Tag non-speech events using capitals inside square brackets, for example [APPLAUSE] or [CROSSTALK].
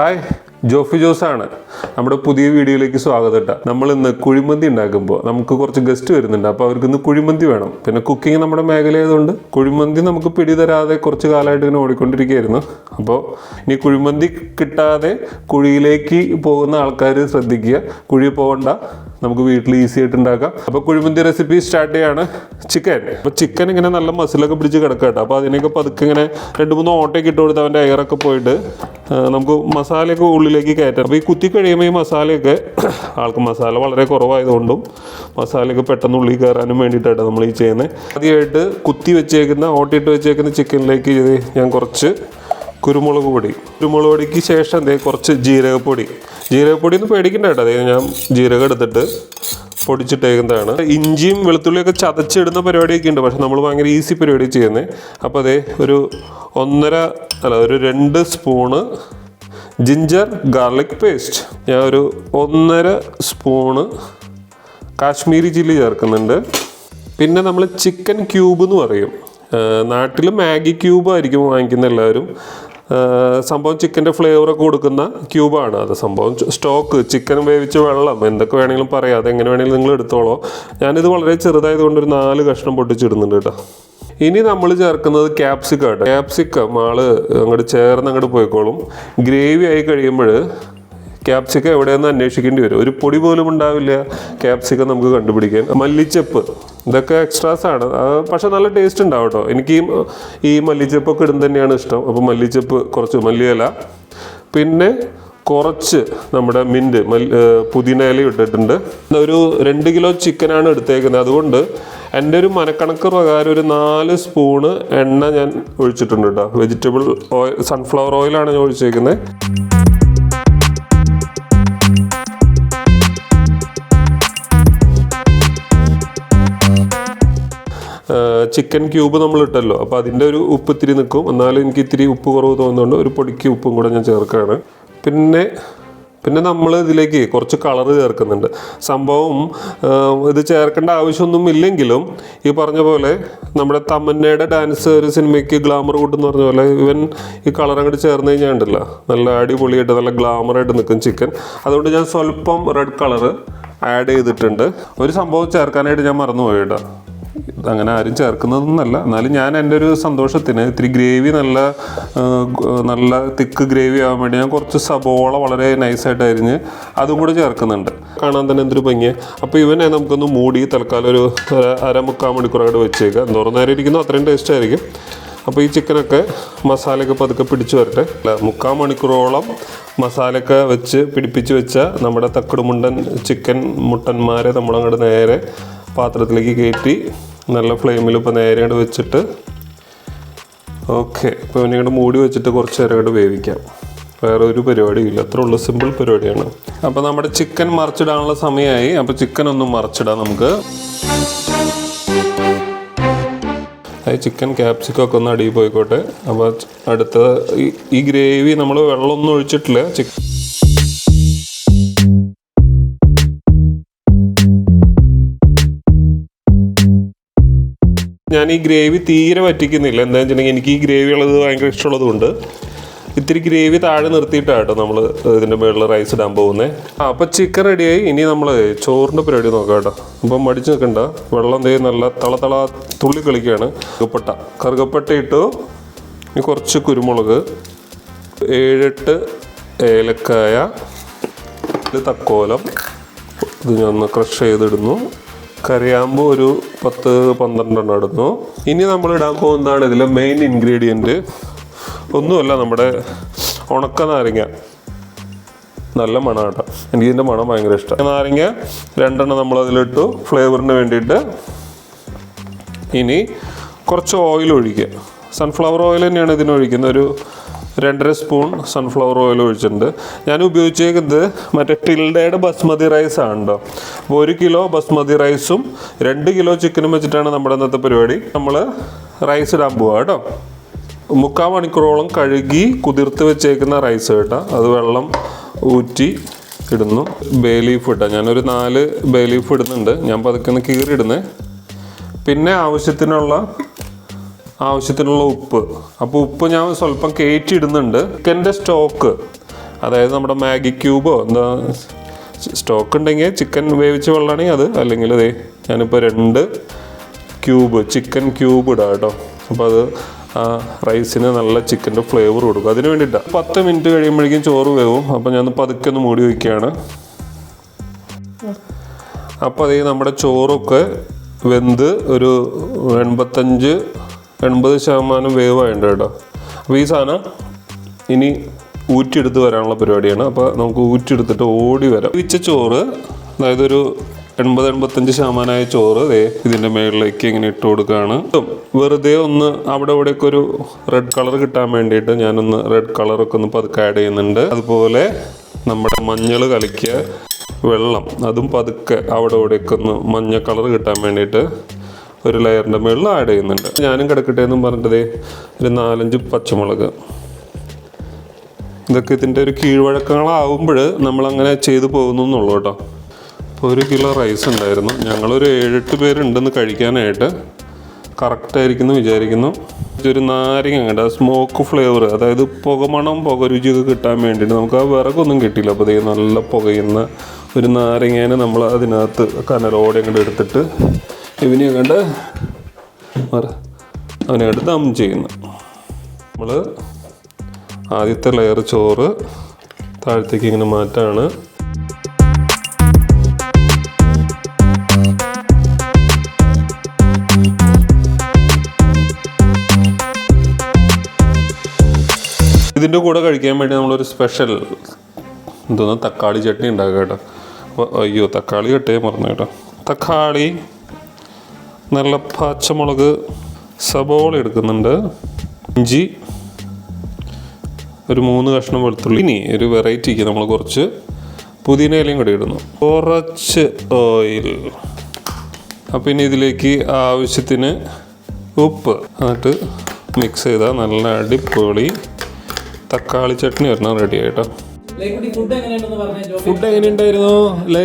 Hi Jofi Jose ആണ്. നമ്മുടെ പുതിയ വീഡിയോയിലേക്ക് സ്വാഗതം കേട്ടോ നമ്മൾ ഇന്ന് കുഴിമന്തി ഉണ്ടാക്കുമ്പോൾ നമുക്ക് കുറച്ച് ഗസ്റ്റ് വരുന്നുണ്ട്. അപ്പോൾ അവർക്ക് ഇന്ന് കുഴിമന്തി വേണം. പിന്നെ കുക്കിംഗ് നമ്മുടെ മേഖലയായതുകൊണ്ട് കുഴിമന്തി നമുക്ക് പിടി തരാതെ കുറച്ച് കാലമായിട്ട് ഇങ്ങനെ ഓടിക്കൊണ്ടിരിക്കുകയായിരുന്നു. അപ്പോൾ ഇനി കുഴിമന്തി കിട്ടാതെ കുഴിയിലേക്ക് പോകുന്ന ആൾക്കാർ ശ്രദ്ധിക്കുക. കുഴി പോകണ്ട നമുക്ക് വീട്ടിൽ ഈസി ആയിട്ട് ഉണ്ടാക്കാം. അപ്പോൾ കുഴിമന്തി റെസിപ്പി സ്റ്റാർട്ട് ചെയ്യാണ് ചിക്കൻ. അപ്പോൾ ചിക്കൻ ഇങ്ങനെ നല്ല മസിലൊക്കെ പിടിച്ച് കിടക്കാം കേട്ടോ അപ്പോൾ അതിനൊക്കെ പതുക്കെ ഇങ്ങനെ രണ്ട് മൂന്ന് ഓട്ടയൊക്കെ ഇട്ട് കൊടുത്ത് അവന്റെ എയറൊക്കെ പോയിട്ട് നമുക്ക് മസാലയൊക്കെ ഉള്ളിലേക്ക് കയറ്റാം. അപ്പോൾ ഈ കുത്തി കഴിയുമ്പോൾ ഈ മസാലയൊക്കെ [COUGHS] ആൾക്ക് മസാല വളരെ കുറവായതുകൊണ്ടും മസാലയൊക്കെ പെട്ടെന്ന് ഉള്ളിൽ കയറാനും വേണ്ടിയിട്ടാണ് നമ്മൾ ഈ ചെയ്യുന്നത് ആദ്യമായിട്ട് കുത്തി വെച്ചേക്കുന്ന ഓട്ടിയിട്ട് വെച്ചേക്കുന്ന ചിക്കനിലേക്ക് ഇത് ഞാൻ കുറച്ച് കുരുമുളക് പൊടി. കുരുമുളക് പൊടിക്ക് ശേഷം ദേ കുറച്ച് ജീരകപ്പൊടി. ജീരകപ്പൊടി ഒന്ന് പേടിക്കണ്ട കേട്ടോ. അതായത് ഞാൻ ജീരകം എടുത്തിട്ട് പൊടിച്ചിട്ടേക്കുന്നതാണ്. ഇഞ്ചിയും വെളുത്തുള്ളിയൊക്കെ ചതച്ചിടുന്ന പരിപാടിയൊക്കെ ഉണ്ട്. പക്ഷെ നമ്മൾ ഭയങ്കര ഈസി പരിപാടി ചെയ്യുന്നത് അപ്പോൾ അതേ ഒരു ഒന്നര അല്ല ഒരു രണ്ട് സ്പൂണ് ജിഞ്ചർ ഗാർലിക് പേസ്റ്റ് ഞാൻ ഒരു ഒന്നര സ്പൂണ് കാശ്മീരി ചില്ലി ചേർക്കുന്നുണ്ട്. പിന്നെ നമ്മൾ ചിക്കൻ ക്യൂബ് എന്ന് പറയും. നാട്ടിൽ മാഗി ക്യൂബ് ആയിരിക്കും വാങ്ങിക്കുന്ന എല്ലാവരും. സംഭവം ചിക്കന്റെ ഫ്ലേവറൊക്കെ കൊടുക്കുന്ന ക്യൂബാണ്. അത് സംഭവം സ്റ്റോക്ക് ചിക്കൻ വേവിച്ച് വെള്ളം എന്തൊക്കെ വേണമെങ്കിലും പറയാം. അതെങ്ങനെ വേണമെങ്കിലും നിങ്ങൾ എടുത്തോളോ. ഞാനിത് വളരെ ചെറുതായതുകൊണ്ട് ഒരു നാല് കഷ്ണം പൊട്ടിച്ചിടുന്നുണ്ട് കേട്ടോ. ഇനി നമ്മൾ ചേർക്കുന്നത് ക്യാപ്സിക്കം കേട്ടോ ക്യാപ്സിക്കം ആൾ അങ്ങോട്ട് ചേർന്ന് അങ്ങോട്ട് പോയിക്കോളും. ഗ്രേവി ആയി കഴിയുമ്പോൾ ക്യാപ്സിക്കം എവിടെയെന്ന് അന്വേഷിക്കേണ്ടി വരും. ഒരു പൊടി പോലും ഉണ്ടാവില്ല ക്യാപ്സിക്കം നമുക്ക് കണ്ടുപിടിക്കാൻ. മല്ലിച്ചപ്പ് ഇതൊക്കെ എക്സ്ട്രാസ് ആണ്. പക്ഷെ നല്ല ടേസ്റ്റ് ഉണ്ടാവും കേട്ടോ. എനിക്ക് ഈ മല്ലിച്ചപ്പൊക്കെ ഇടുന്ന തന്നെയാണ് ഇഷ്ടം. അപ്പോൾ മല്ലിച്ചപ്പ് കുറച്ച് മല്ലിയില. പിന്നെ കുറച്ച് നമ്മുടെ മിന്റ് പുതിന ഇല ഇട്ടിട്ടുണ്ട്. ഒരു രണ്ട് കിലോ ചിക്കനാണ് എടുത്തേക്കുന്നത്. അതുകൊണ്ട് എന്റെ ഒരു മനക്കണക്ക് പ്രകാരം ഒരു നാല് സ്പൂണ് എണ്ണ ഞാൻ ഒഴിച്ചിട്ടുണ്ട് കേട്ടോ. വെജിറ്റബിൾ ഓയിൽ സൺഫ്ലവർ ഓയിലാണ് ഞാൻ ഒഴിച്ചേക്കുന്നത്. ചിക്കൻ ക്യൂബ് നമ്മൾ ഇട്ടല്ലോ. അപ്പോൾ അതിന്റെ ഒരു ഉപ്പ് ഇത്തിരി നിൽക്കും. എന്നാലും എനിക്ക് ഇത്തിരി ഉപ്പ് കുറവ് തോന്നുന്നുണ്ട്. ഒരു പൊടിക്ക് ഉപ്പും കൂടെ ഞാൻ ചേർക്കുകയാണ്. പിന്നെ പിന്നെ നമ്മൾ ഇതിലേക്ക് കുറച്ച് കളർ ചേർക്കുന്നുണ്ട്. സംഭവം ഇത് ചേർക്കേണ്ട ആവശ്യമൊന്നും ഇല്ലെങ്കിലും ഈ പറഞ്ഞ പോലെ നമ്മുടെ തമന്നയുടെ ഡാൻസ് ഒരു സിനിമയ്ക്ക് ഗ്ലാമർ കൂട്ടെന്ന് പറഞ്ഞ പോലെ ഇവൻ ഈ കളർ അങ്ങോട്ട് ചേർന്ന് കഴിഞ്ഞാൽ ഉണ്ടല്ലോ. നല്ല അടിപൊളിയായിട്ട് നല്ല ഗ്ലാമറായിട്ട് നിൽക്കും ചിക്കൻ. അതുകൊണ്ട് ഞാൻ സ്വല്പം റെഡ് കളർ ആഡ് ചെയ്തിട്ടുണ്ട്. ഒരു സംഭവം ചേർക്കാനായിട്ട് ഞാൻ മറന്നുപോയി കേട്ടോ. അങ്ങനെ ആരും ചേർക്കുന്നതൊന്നല്ല എന്നാലും ഞാൻ എന്റെ ഒരു സന്തോഷത്തിന് ഇത്തിരി ഗ്രേവി നല്ല നല്ല തിക്ക് ഗ്രേവി ആവാൻ വേണ്ടി ഞാൻ കുറച്ച് സബോള വളരെ നൈസായിട്ട് അരിഞ്ഞ് അതും കൂടെ ചേർക്കുന്നുണ്ട്. കാണാൻ തന്നെ എന്തൊരു ഭംഗി അപ്പോൾ ഇവനെ നമുക്കൊന്ന് മൂടി തൽക്കാലം ഒരു അര അരമുക്കാൽ മണിക്കൂറായിട്ട് വെച്ചേക്കുക എന്തോരം നേരം ഇരിക്കുന്നു അത്രയും ടേസ്റ്റ് ആയിരിക്കും. അപ്പോൾ ഈ ചിക്കനൊക്കെ മസാലയൊക്കെ പതുക്കെ പിടിച്ചു വരട്ടെ. അല്ല മുക്കാൽ മണിക്കൂറോളം മസാലയൊക്കെ വെച്ച് പിടിപ്പിച്ച് വെച്ച നമ്മുടെ തക്കടുമുണ്ടൻ ചിക്കൻ മുട്ടന്മാരെ നമ്മളങ്ങോട്ട് നേരെ പാത്രത്തിലേക്ക് കയറ്റി നല്ല ഫ്ലെയിമിൽ ഇപ്പോൾ നേരെ അങ്ങോട്ട് വെച്ചിട്ട് ഓക്കെ ഇപ്പോൾ ഇനി ഇങ്ങോട്ട് മൂടി വെച്ചിട്ട് കുറച്ച് നേരം അങ്ങോട്ട് വേവിക്കാം. വേറെ ഒരു പരിപാടിയില്ല അത്രേ ഉള്ളൂ. സിമ്പിൾ പരിപാടിയാണ്. അപ്പോൾ നമ്മുടെ ചിക്കൻ മറിച്ചിടാനുള്ള സമയമായി. അപ്പോൾ ചിക്കൻ ഒന്നും മറിച്ചിടാം നമുക്ക്. ചിക്കൻ ക്യാപ്സിക്കം ഒക്കെ ഒന്ന് അടിയിൽ പോയിക്കോട്ടെ. അപ്പോൾ അടുത്ത ഈ ഗ്രേവി നമ്മൾ വെള്ളമൊന്നും ഒഴിച്ചിട്ടില്ല. ചിക്കൻ ഞാൻ ഈ ഗ്രേവി തീരെ പറ്റിക്കുന്നില്ല എന്താണെന്ന് വെച്ചിട്ടുണ്ടെങ്കിൽ എനിക്ക് ഈ ഗ്രേവി ഉള്ളത് ഭയങ്കര ഇഷ്ടമുള്ളത് കൊണ്ട് ഇത്തിരി ഗ്രേവി താഴെ നിർത്തിയിട്ടാണ് നമ്മൾ ഇതിന്റെ മുകളിൽ റൈസ് ഇടാൻ പോകുന്നത് ആ അപ്പോൾ ചിക്കൻ റെഡിയായി ഇനി നമ്മൾ ചോറിന്റെ പരിപാടി നോക്കാം കേട്ടോ. അപ്പം മടിച്ച് നിൽക്കണ്ട. വെള്ളം തേ നല്ല തള തള തുള്ളി കളിക്കുകയാണ് കറുകപ്പട്ട. കറുകപ്പട്ട ഇട്ടു. ഇനി കുറച്ച് കുരുമുളക്. ഏഴെട്ട് ഏലക്കായ. തക്കോലം. ഇത് ഞാൻ ഒന്ന് ക്രഷ് ചെയ്തിടുന്നു. കറിയാകുമ്പോൾ ഒരു പത്ത് പന്ത്രണ്ടെണ്ണം ഇടുന്നു. ഇനി നമ്മൾ ഇടാൻ പോകുന്നതാണ് ഇതിലെ മെയിൻ ഇൻഗ്രീഡിയന്റ് ഒന്നുമല്ല നമ്മുടെ ഉണക്ക നാരങ്ങ. നല്ല മണം കേട്ടോ. എനിക്ക് ഇതിന്റെ മണം ഭയങ്കര ഇഷ്ടം. നാരങ്ങ രണ്ടെണ്ണം നമ്മൾ അതിലിട്ടു. ഫ്ലേവറിന് വേണ്ടിയിട്ട്. ഇനി കുറച്ച് ഓയിൽ ഒഴിക്കുക. സൺഫ്ലവർ ഓയിൽ തന്നെയാണ് ഇതിന് ഒഴിക്കുന്നത് ഒരു രണ്ടര സ്പൂൺ സൺഫ്ലവർ ഓയിൽ ഒഴിച്ചിട്ടുണ്ട്. ഞാൻ ഉപയോഗിച്ചേക്കുന്നത് മറ്റേ ടിൽഡയുടെ ബസ്മതി റൈസ് ആണ് അപ്പോൾ ഒരു കിലോ ബസ്മതി റൈസും രണ്ട് കിലോ ചിക്കനും വെച്ചിട്ടാണ് നമ്മുടെ ഇന്നത്തെ പരിപാടി. നമ്മൾ റൈസ് ഇടാൻ പോവുക കേട്ടോ മുക്കാൽ മണിക്കൂറോളം കഴുകി കുതിർത്ത് വെച്ചേക്കുന്ന റൈസ് കേട്ടോ. അത് വെള്ളം ഊറ്റി ഇടുന്നു. ബേ ലീഫ് ഇട്ടാൽ ഞാനൊരു നാല് ബേ ലീഫ് ഇടുന്നുണ്ട്. ഞാൻ പതുക്കെ ഒന്ന് കീറി ഇടുന്നേ പിന്നെ ആവശ്യത്തിനുള്ള ആവശ്യത്തിനുള്ള ഉപ്പ്. അപ്പോൾ ഉപ്പ് ഞാൻ സ്വല്പം കയറ്റി ഇടുന്നുണ്ട് ചിക്കന്റെ സ്റ്റോക്ക് അതായത് നമ്മുടെ മാഗി ക്യൂബോ എന്താ സ്റ്റോക്ക് ഉണ്ടെങ്കിൽ ചിക്കൻ വേവിച്ച വെള്ളമാണെങ്കിൽ അത് അല്ലെങ്കിൽ അതെ ഞാനിപ്പോൾ രണ്ട് ക്യൂബ് ചിക്കൻ ക്യൂബ് ഇടാം കേട്ടോ. അപ്പോൾ അത് ആ റൈസിന് നല്ല ചിക്കന്റെ ഫ്ലേവർ കൊടുക്കും. അതിന് വേണ്ടിയിട്ടാണ് പത്ത് മിനിറ്റ് കഴിയുമ്പോഴേക്കും ചോറ് വേവും. അപ്പോൾ ഞാൻ പതുക്കെ ഒന്ന് മൂടി വയ്ക്കുകയാണ് അപ്പോൾ അതേ നമ്മുടെ ചോറൊക്കെ വെന്ത് ഒരു എൺപത്തഞ്ച് എൺപത് ശതമാനം വേവായുണ്ട് കേട്ടോ. അപ്പോൾ ഈ സാധനം ഇനി ഊറ്റിയെടുത്ത് വരാനുള്ള പരിപാടിയാണ്. അപ്പോൾ നമുക്ക് ഊറ്റിയെടുത്തിട്ട് ഓടി വരാം. വിച്ച ചോറ് അതായത് ഒരു എൺപത് എൺപത്തഞ്ച് ശതമാനമായ ചോറ് ദേ ഇതിന്റെ മുകളിലേക്ക് ഇങ്ങനെ ഇട്ട് കൊടുക്കുകയാണ്. വെറുതെ ഒന്ന് അവിടെ ഇവിടെയൊക്കെ ഒരു റെഡ് കളർ കിട്ടാൻ വേണ്ടിയിട്ട് ഞാനൊന്ന് റെഡ് കളറൊക്കെ ഒന്ന് പതുക്കെ ആഡ് ചെയ്യുന്നുണ്ട്. അതുപോലെ നമ്മുടെ മഞ്ഞൾ കലക്കിയ വെള്ളം അതും പതുക്കെ അവിടെ ഇവിടെയൊക്കെ ഒന്ന് മഞ്ഞ കളർ കിട്ടാൻ വേണ്ടിയിട്ട് ഒരു ലെയറിന്റെ മുകളിൽ ആഡ് ചെയ്യുന്നുണ്ട്. ഞാനും കിടക്കട്ടെ എന്നും പറഞ്ഞിട്ടതേ ഒരു നാലഞ്ച് പച്ചമുളക്. ഇതൊക്കെ ഇതിന്റെ ഒരു കീഴ്വഴക്കങ്ങളാവുമ്പോൾ നമ്മളങ്ങനെ ചെയ്തു പോകുന്നു എന്നുള്ളൂ കേട്ടോ. അപ്പോൾ ഒരു കിലോ റൈസ് ഉണ്ടായിരുന്നു. ഞങ്ങളൊരു ഏഴെട്ട് പേരുണ്ടെന്ന് കഴിക്കാനായിട്ട് കറക്റ്റായിരിക്കുന്നു വിചാരിക്കുന്നു. ഇതൊരു നാരങ്ങ കണ്ട സ്മോക്ക് ഫ്ലേവർ അതായത് പുകമണം പുക രുചിയൊക്കെ കിട്ടാൻ വേണ്ടിയിട്ട് നമുക്ക് ആ വിറകൊന്നും കിട്ടിയില്ല. അപ്പോൾ നല്ല പുകയുന്ന ഒരു നാരങ്ങേനെ നമ്മൾ അതിനകത്ത് കനലോടെ അങ്ങോട്ട് എടുത്തിട്ട് ഇവനെ കണ്ട് അവനെ കണ്ട് ദം ചെയ്യുന്നു. നമ്മൾ ആദ്യത്തെ ലെയർ ചോറ് താഴത്തേക്ക് ഇങ്ങനെ മാറ്റാണ്. ഇതിന്റെ കൂടെ കഴിക്കാൻ വേണ്ടി നമ്മളൊരു സ്പെഷ്യൽ എന്തോന്ന്? തക്കാളി ചട്നി ഉണ്ടാക്കുക കേട്ടോ. അയ്യോ തക്കാളി കട്ടേ മറന്നു കേട്ടോ. തക്കാളി നല്ല പച്ചമുളക് സബോള എടുക്കുന്നുണ്ട്. ഇഞ്ചി ഒരു മൂന്ന് കഷ്ണം വെളുത്തുള്ളി. ഇനി ഒരു വെറൈറ്റിക്ക് നമ്മൾ കുറച്ച് പുതിന ഇലയും കൂടി ഇടുന്നു. കുറച്ച് ഓയിൽ അപ്പം ഇനി ഇതിലേക്ക് ആവശ്യത്തിന് ഉപ്പ്. എന്നിട്ട് മിക്സ് ചെയ്താൽ നല്ല അടിപൊളി തക്കാളി ചട്നി വരണം റെഡി ആയിട്ടോ. ഫുഡ് എങ്ങനെയുണ്ടായിരുന്നു? ലേ